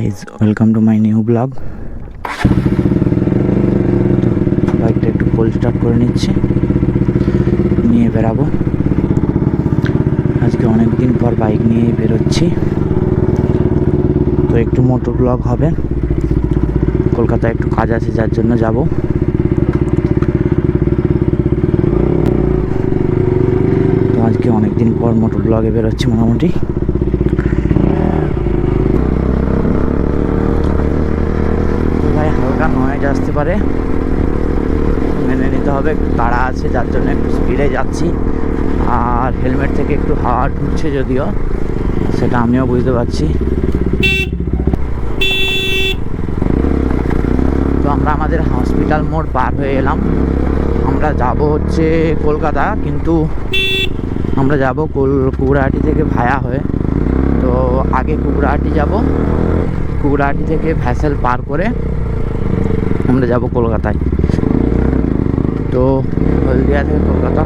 Guys welcome to my new blog বাইকটা একটু full start করে নিচ্ছি। নিয়ে বেরাবো। আজকে অনেক দিন পর বাইক নিয়ে বেরোচ্ছি। তো একটু মোটর ব্লগ হবে। কলকাতায় একটু কাজ আছে, যার জন্য যাব। তো আজকে অনেক দিন পর মোটর ব্লগে বেরোচ্ছি মোটামুটি তো ভাই হালকা নয়েজ আসতে পারে। মেনে নিতে হবে তাড়া আছে, যার জন্য একটু স্পিডে যাচ্ছি। আর হেলমেট থেকে একটু হাওয়া ঢুকছে যদিও, সেটা আমিও বুঝতে পারছি। তো আমরা আমাদের হসপিটাল মোড় পার হয়ে এলাম। আমরা যাব হচ্ছে কলকাতা, কিন্তু আমরা যাব কোল, কুকুরাহাটি থেকে ভায়া হয়ে। তো আগে কুকুরাহাটি যাব, কুকুরাহাটি থেকে ভ্যাসেল পার করে আমরা যাব কলকাতায়। তো হলদিয়া থেকে কলকাতা।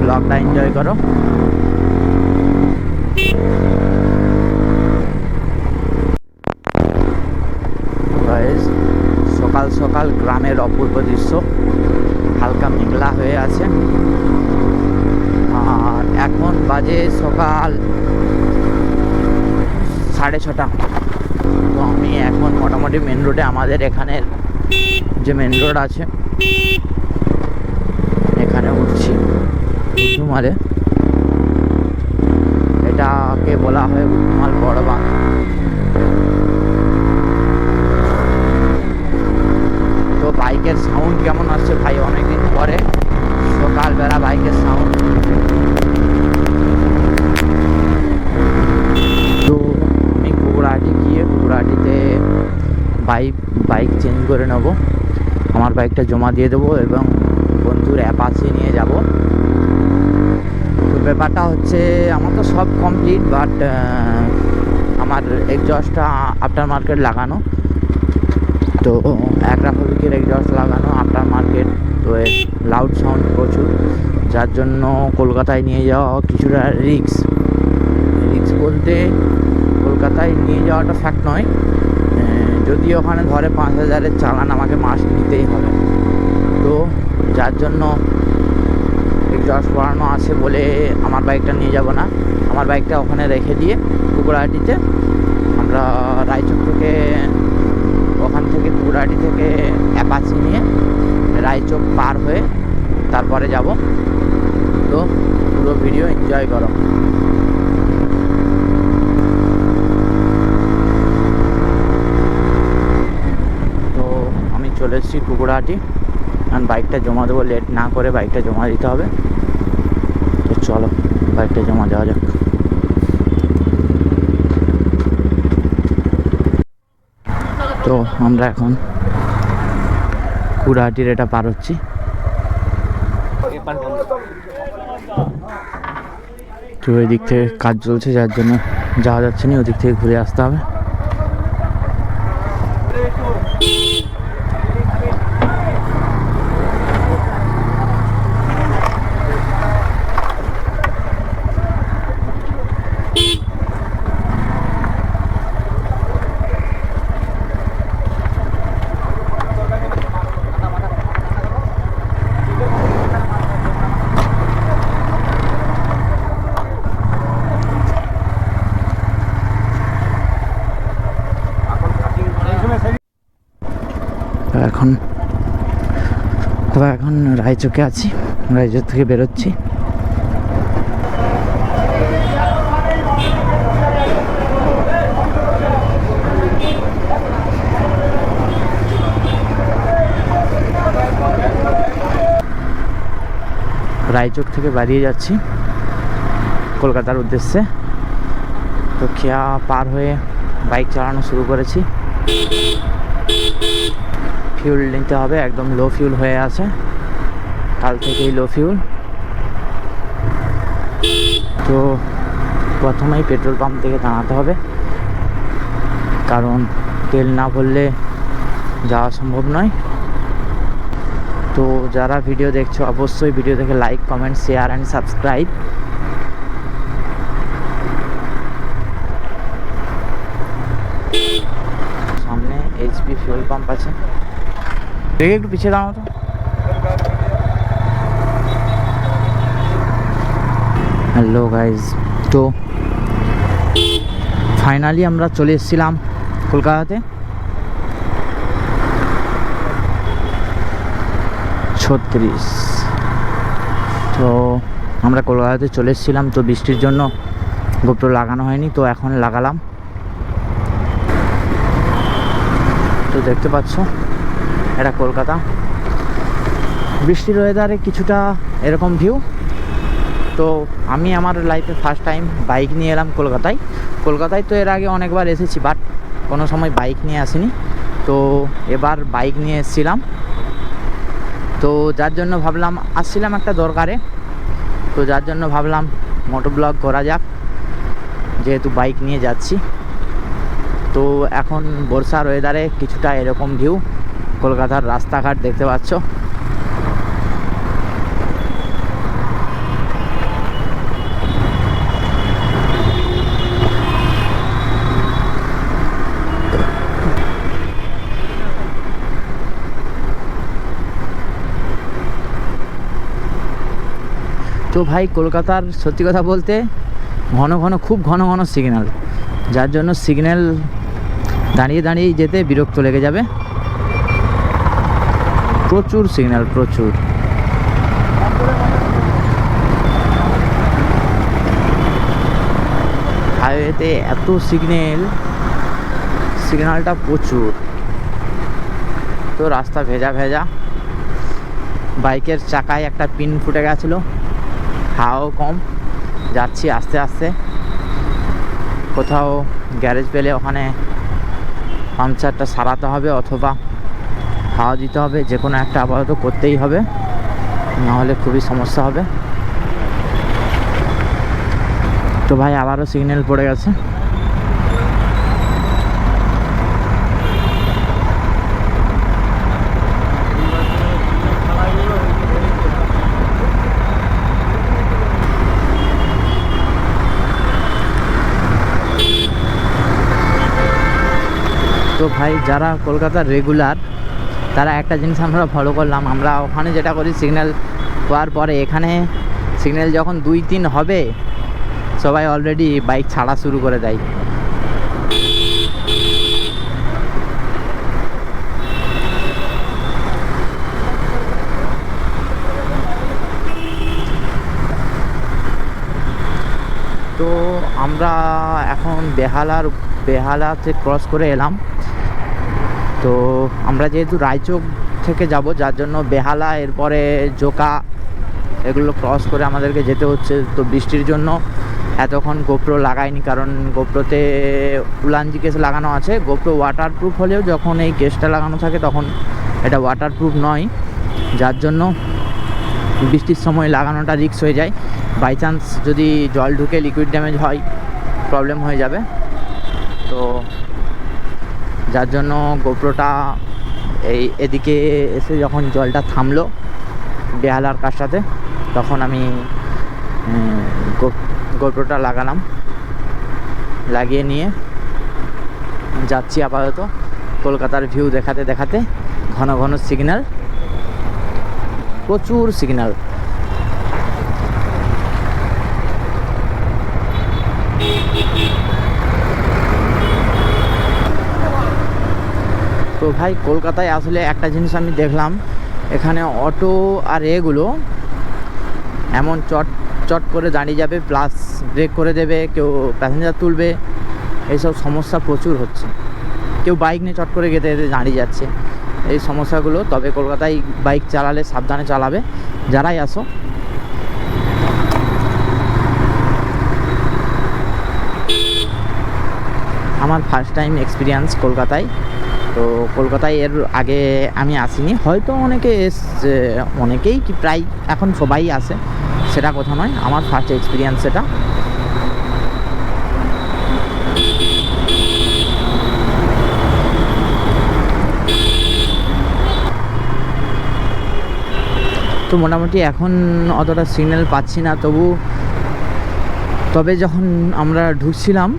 ব্লগটা এনজয় করো। সকাল সকাল গ্রামের অপূর্ব দৃশ্য। হালকা মেঘলা হয়ে আছে। আর এখন বাজে সকাল সাড়ে ছটা। তো আমি এখন মোটামুটি মেন রোডে আমাদের এখানের যে মেন রোড আছে, এখানে উঠছি। উঠুমারে এটাকে বলা হয় উঠুমাল বড় বাঁধ। তো বাইকের সাউন্ড কেমন আসছে ভাই? অনেকদিন পরে। সকালবেলা বাইকের সাউন্ড তো আমি কুকুরাহাটি গিয়ে কুকুরাহাটিতে বাইক বাইক চেঞ্জ করে নেব। আমার বাইকটা জমা দিয়ে দেবো এবং বন্ধুর অ্যাপাচি নিয়ে যাব। তো ব্যাপারটা হচ্ছে, আমার তো সব কমপ্লিট বাট আমার এক্সজস্টটা আফটার মার্কেট লাগানো। তো অ্যাগ্রাফবিকের এক্সজস্ট লাগানো আফটার মার্কেট তো এর লাউড সাউন্ড প্রচুর। যার জন্য কলকাতায় নিয়ে যাওয়া কিছুটা রিক্স রিক্স বলতে কলকাতায় নিয়ে যাওয়াটা ফ্যাক্ট নয়। যদি ওখানে ধরে পাঁচ হাজারের চালান আমাকে মাস নিতেই হবে। তো যার জন্য এক্সজস্ট করানো আছে বলে আমার বাইকটা নিয়ে যাব না। আমার বাইকটা ওখানে রেখে দিয়ে কুকুরাহাটিতে আমরা রায়চক থেকে ওখান থেকে কুকুরাহাটি থেকে অ্যাপাচি নিয়ে রায়চক পার হয়ে তারপরে যাব। তো পুরো ভিডিও এনজয় করো তো আমি চলে এসেছি কুকুরাহাটি আর বাইকটা জমা দেবো লেট না করে বাইকটা জমা দিতে হবে। তো চলো বাইকটা জমা দেওয়া যাক। তো আমরা এখন কুড়াহাটির এটা পার হচ্ছি। তো এদিক থেকে কাজ চলছে, যার জন্য যাওয়া যাচ্ছে না, ওদিক থেকে ঘুরে আসতে হবে তো এখন তো এখন রায়চকে আছি রায়চক থেকে বেরোচ্ছি। রায়চক থেকে বাড়িয়ে যাচ্ছি কলকাতার উদ্দেশ্যে। তো খেয়া পার হয়ে বাইক চালানো শুরু করেছি। ফিউল নিতে হবে, একদম লো ফিউল হয়ে আছে। কাল থেকেই লো ফিউল তো প্রথমেই পেট্রোল পাম্প থেকে দাঁড়াতে হবে। কারণ তেল না ভরলে যাওয়া সম্ভব নয়। তো যারা ভিডিও দেখছ, অবশ্যই ভিডিও দেখে like comment share and subscribe VIP fuel pump আছে। দেখে একটু পিছিয়ে দাঁড়াও তো। হ্যালো গাইজ তো ফাইনালি আমরা চলে এসেছিলাম কলকাতাতে। ছত্রিশ। তো আমরা কলকাতাতে চলে এসেছিলাম, তো বৃষ্টির জন্য গোপ্রো লাগানো হয়নি, তো এখন লাগালাম। তো দেখতে পাচ্ছ, এটা কলকাতা। বৃষ্টির ওয়েদারে কিছুটা এরকম ভিউ তো আমি আমার লাইফে ফার্স্ট টাইম বাইক নিয়ে এলাম কলকাতায়। কলকাতায় তো এর আগে অনেকবার এসেছি বাট কোনো সময় বাইক নিয়ে আসিনি। তো এবার বাইক নিয়ে এসেছিলাম। তো যার জন্য ভাবলাম, আসছিলাম একটা দরকারে। তো যার জন্য ভাবলাম মোটর ব্লগ করা যাক। যেহেতু বাইক নিয়ে যাচ্ছি। তো এখন বর্ষার ওয়েদারে কিছুটা এরকম ভিউ কলকাতার রাস্তাঘাট দেখতে পাচ্ছ। তো ভাই কলকাতার সত্যি কথা বলতে ঘন ঘন, খুব ঘন ঘন সিগন্যাল যার জন্য সিগন্যাল দাঁড়িয়ে দাঁড়িয়ে যেতে বিরক্ত লেগে যাবে। প্রচুর সিগন্যাল প্রচুর। হাইওয়েতে এত সিগন্যাল সিগন্যালটা প্রচুর। তো রাস্তা ভেজা ভেজা। বাইকের চাকায় একটা পিন ফুটে গেছিল। হাওয়াও কম। যাচ্ছি আস্তে আস্তে। কোথাও গ্যারেজ পেলে ওখানে পাংচারটা সারাতে হবে অথবা হাওয়া দিতে হবে যে কোনো একটা আপাতত করতেই হবে, নাহলে খুবই সমস্যা হবে। তো ভাই, আবারও সিগন্যাল পড়ে গেছে। তো ভাই, যারা কলকাতার রেগুলার তারা একটা জিনিস আমরা ফলো করলাম। আমরা ওখানে যেটা করি সিগন্যাল হওয়ার পরে এখানে সিগন্যাল যখন দুই তিন হবে, সবাই অলরেডি বাইক ছাড়া শুরু করে দেয়। তো আমরা এখন বেহালার, বেহালাতে ক্রস করে এলাম। তো আমরা যেহেতু রায়চক থেকে যাব, যার জন্য বেহালা, এরপরে জোকা এগুলো ক্রস করে আমাদেরকে যেতে হচ্ছে। তো বৃষ্টির জন্য এতক্ষণ গোপ্রো লাগাইনি, কারণ গোপ্রোতে উলানজি কেস লাগানো আছে। গোপ্রো ওয়াটারপ্রুফ হলেও যখন এই কেসটা লাগানো থাকে তখন এটা ওয়াটারপ্রুফ নয়। যার জন্য বৃষ্টির সময় লাগানোটা রিস্ক হয়ে যায়। বাই চান্স যদি জল ঢুকে লিকুইড ড্যামেজ হয় প্রবলেম হয়ে যাবে। তো যার জন্য গোপ্রোটা এই এদিকে এসে যখন জলটা থামলো বেহালার কাজটাতে তখন আমি গোপ্রোটা লাগালাম। লাগিয়ে নিয়ে যাচ্ছি আপাতত। কলকাতার ভিউ দেখাতে দেখাতে ঘন ঘন সিগন্যাল প্রচুর সিগন্যাল ভাই, কলকাতায় আসলে একটা জিনিস আমি দেখলাম, এখানে অটো আর এগুলো এমন চট চট করে দাঁড়িয়ে যাবে প্লাস ব্রেক করে দেবে, কেউ প্যাসেঞ্জার তুলবে, এইসব সমস্যা প্রচুর হচ্ছে। কেউ বাইক নিয়ে চট করে গেতে গেতে দাঁড়িয়ে যাচ্ছে। এই সমস্যাগুলো, তবে কলকাতায় বাইক চালালে সাবধানে চালাবে। যারাই আসো। আমার ফার্স্ট টাইম এক্সপিরিয়েন্স কলকাতায়। তো কলকাতায় এর আগে আমি আসিনি। হয়তো অনেকে এসছে, অনেকেই কি প্রায় এখন সবাই আসে, সেটা কথা নয়, আমার ফার্স্ট এক্সপিরিয়েন্স সেটা তো মোটামুটি এখন অতটা সিগন্যাল পাচ্ছি না, তবু, তবে যখন আমরা ঢুকছিলাম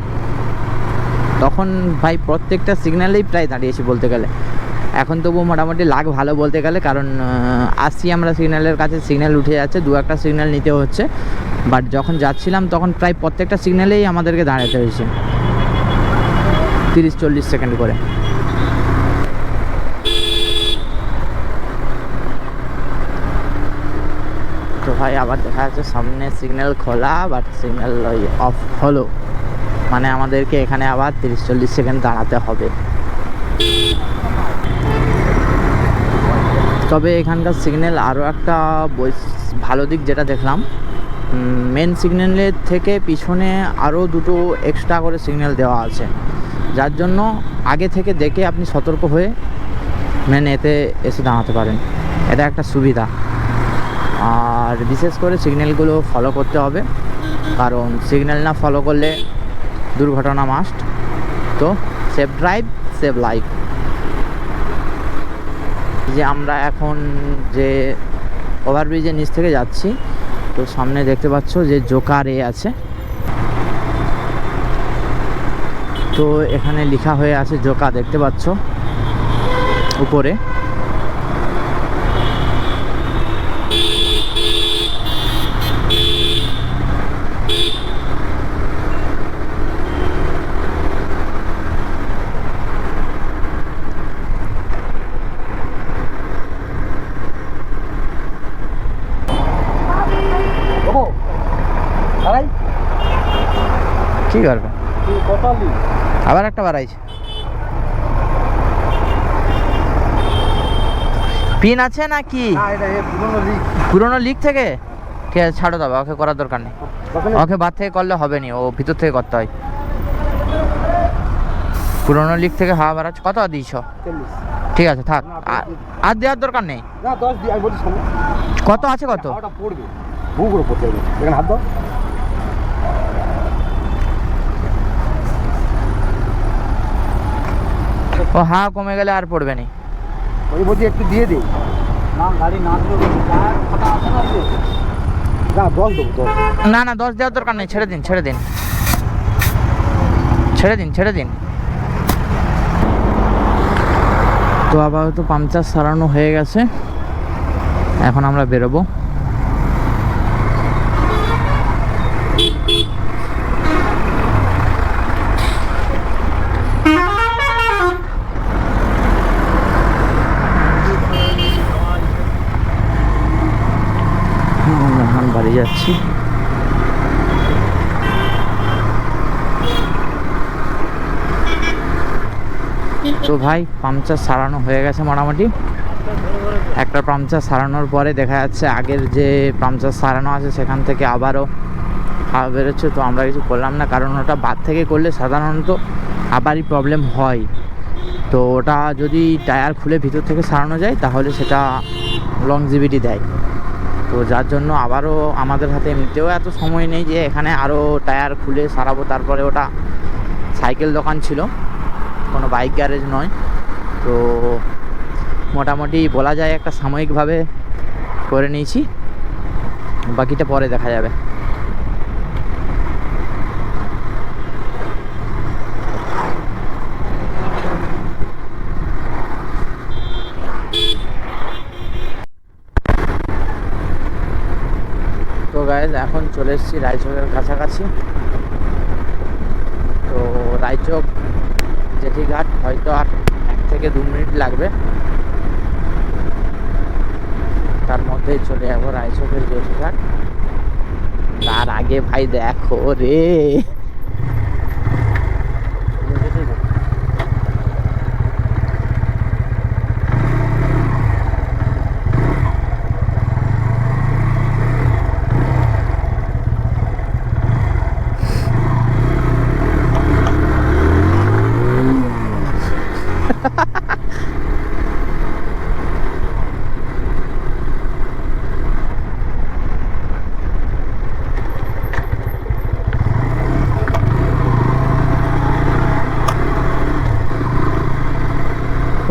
তখন ভাই প্রত্যেকটা সিগন্যালেই প্রায় দাঁড়িয়েছি বলতে গেলে। এখন তবু মোটামুটি লাগ ভালো বলতে গেলে, কারণ আসছি আমরা সিগন্যালের কাছে সিগন্যাল উঠে যাচ্ছে, দু একটা সিগন্যাল নিতে হচ্ছে। বাট যখন যাচ্ছিলাম, তখন প্রায় প্রত্যেকটা সিগন্যালেই আমাদেরকে দাঁড়াতে হয়েছে। তিরিশ, চল্লিশ সেকেন্ড করে। তো ভাই আবার দেখা যাচ্ছে সামনে সিগন্যাল খোলা বাট সিগন্যাল ওই অফ হলো। মানে আমাদেরকে এখানে আবার তিরিশ চল্লিশ সেকেন্ড দাঁড়াতে হবে। তবে এখানকার সিগন্যাল আরও একটা ভালো দিক যেটা দেখলাম মেন সিগন্যালের থেকে পিছনে আরও দুটো এক্সট্রা করে সিগন্যাল দেওয়া আছে। যার জন্য আগে থেকে দেখে আপনি সতর্ক হয়ে মেন এতে এসে দাঁড়াতে পারেন। এটা একটা সুবিধা। আর বিশেষ করে সিগন্যালগুলো ফলো করতে হবে। কারণ সিগন্যাল না ফলো করলে দুর্ঘটনা মাস্ট তো সেফ ড্রাইভ সেভ লাইফ যে আমরা এখন যে ওভারব্রিজের নিচ থেকে যাচ্ছি, তো সামনে দেখতে পাচ্ছ যে জোকার এ আছে। তো এখানে লেখা হয়ে আছে জোকা দেখতে পাচ্ছ উপরে ওহো আড়াই কি করবে তুই কতালি আবার একটা বাড়াইছে পিন আছে নাকি? না এ পুরনো লিক থেকে? ঠিক আছে ছাড়ো দাও ওকে করার দরকার নেই। ওকে বাদ থেকে করলে হবে নি ও ভিতর থেকে করতে হয়। পুরোনো লিক থেকে হাওয়া বাড়াচ্ছে কত দিয়েছ? ঠিক আছে থাক। আর- আর দেওয়ার দরকার নেই? কত আছে কত? পড়বে। হাত দাও। ও হাওয়া কমে গেলে আর পড়বে নি। ওই বলছি একটু দিয়ে দিই। না গাড়ি না না না দশ দেবো দশ না না দশ দেওয়ার দরকার নেই ছেড়ে দিন ছেড়ে দিন। ছেড়ে দিন ছেড়ে দিন। তো আপাতত পাংচার সারানো হয়ে গেছে। এখন আমরা বেরোবো। বাড়ি যাচ্ছি। তো ভাই পাংচার সারানো হয়ে গেছে মোটামুটি। একটা পাংচার সারানোর পরে দেখা যাচ্ছে আগের যে পাংচার সারানো আছে সেখান থেকে আবারও হাওয়া বেরোচ্ছে। তো আমরা কিছু করলাম না, কারণ ওটা বাদ থেকে করলে সাধারণত আবারই প্রবলেম হয়। তো ওটা যদি টায়ার খুলে ভিতর থেকে সারানো যায়, তাহলে সেটা লংজিভিটি দেয়। তো যার জন্য আবারও আমাদের হাতে এমনিতেও এত সময় নেই যে এখানে আরও টায়ার খুলে সারাবো। তারপরে ওটা সাইকেল দোকান ছিল, কোনো বাইক গ্যারেজ নয়। তো মোটামুটি বলা যায় একটা সাময়িকভাবে করে নিয়েছি, বাকিটা পরে দেখা যাবে তো গাইজ এখন চলে এসেছি রায়চকের কাছাকাছি। তো রায়চক জেঠিঘাট, হয়তো আর এক থেকে দু মিনিট লাগবে। তার মধ্যেই চলে যাব রায়চকের জেঠিঘাট। তার আগে ভাই দেখো রে।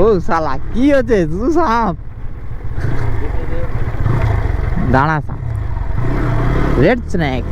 ও শালা কি হচ্ছে তুই সাপ। দাঁড়া সাপ রেড স্নেক